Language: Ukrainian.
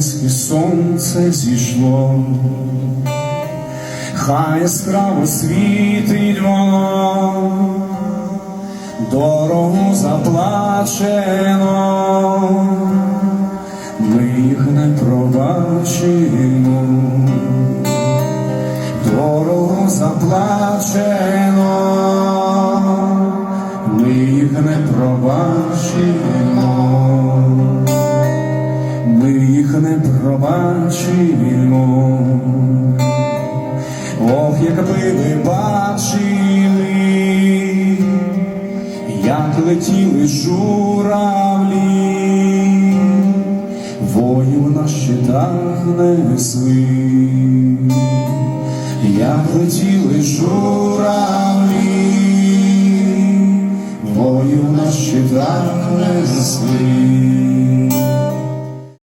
українське сонце зійшло, хай яскраво світить воно, дорогу заплачено, ми їх не пробачимо, дорогу заплачено, ми їх не пробачимо їх не пробачимо. Ох, якби ви бачили, як летіли журавлі, воїв на щитах несли, як летіли журавлі, воїв на щитах несли.